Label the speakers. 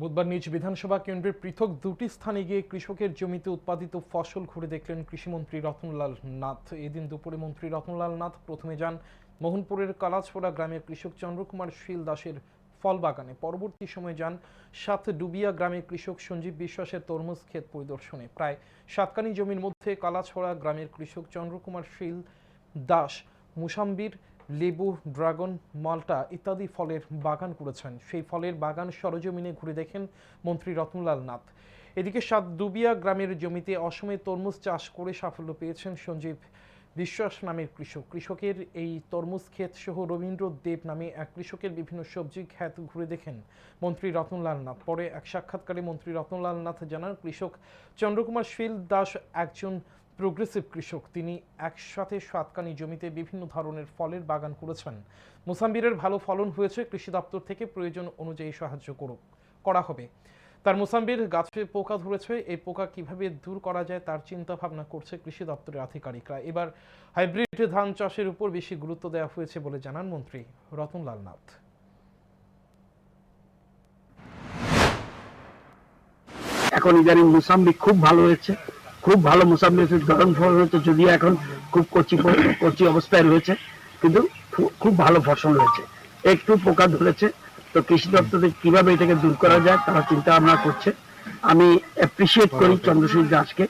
Speaker 1: বুধবার নিজ বিধানসভা কেন্দ্রের পৃথক দুটি স্থানে গিয়ে কৃষকের জমিতে উৎপাদিত ফসল ঘুরে দেখলেন কৃষিমন্ত্রী রতনলাল নাথ। এদিন দুপুরে মন্ত্রী রতনলাল নাথ প্রথমে যান মোহনপুরের কালাছড়া গ্রামের কৃষক চন্দ্রকুমার শীল দাসের ফল বাগানে পরবর্তী সময়ে যান সাত ডুবিয়া গ্রামের কৃষক সঞ্জীব বিশ্বাসের তরমুজ ক্ষেত পরিদর্শনে। প্রায় সাতকানি জমির মধ্যে কালাছড়া গ্রামের কৃষক চন্দ্রকুমার শীল দাস, মুসাম্বির লেবু, ড্রাগন, মাল্টা ইত্যাদি ফলের বাগান করেছেন। সেই ফলের বাগান সরজমিনে ঘুরে দেখেন মন্ত্রী রতনলাল নাথ। এদিকে সাত দুবিয়া গ্রামের জমিতে অসময়ে তরমুজ চাষ করে সাফল্য পেয়েছেন সঞ্জীব বিশ্বাস নামের কৃষক। কৃষকের এই তরমুজ ক্ষেত সহ রবীন্দ্র দেব নামে এক কৃষকের বিভিন্ন সবজি ক্ষেত ঘুরে দেখেন মন্ত্রী রতনলাল নাথ। পরে এক সাক্ষাৎকারে মন্ত্রী রতনলাল নাথ জানান, কৃষক চন্দ্রকুমার শীল দাস একজন প্রোগ্রেসিভ কৃষক, তিনি একসাথে সাতকানি জমিতে বিভিন্ন ধরনের ফলের বাগান করেছেন। মোসাম্বিরের ভালো ফলন হয়েছে, কৃষি দপ্তর থেকে প্রয়োজন অনুযায়ী সাহায্য করুক, করা হবে। তার মোসাম্বির গাছে পোকা ধরেছে, এই পোকা কীভাবে দূর করা যায় তার চিন্তা ভাবনা করছে কৃষি দপ্তরের আধিকারিকরা। এবার হাইব্রিড ধান চাষের উপর বেশি গুরুত্ব দেওয়া হয়েছে বলে জানান মন্ত্রী রতনলাল নাথ।
Speaker 2: এখন ইদানিং মুসাম্বি খুব ভালো হয়েছে। খুব ভালো গরম ফল হয়েছে যদিও এখন খুব কচি কচি অবস্থায় রয়েছে কিন্তু খুব ভালো ফসল হয়েছে। একটু পোকা ধরেছে তো কৃষি দপ্তর থেকে কীভাবে এটাকে দূর করা যায় তারা চিন্তা ভাবনা করছে। আমি অ্যাপ্রিসিয়েট করি চন্দ্রশীল দাসকে।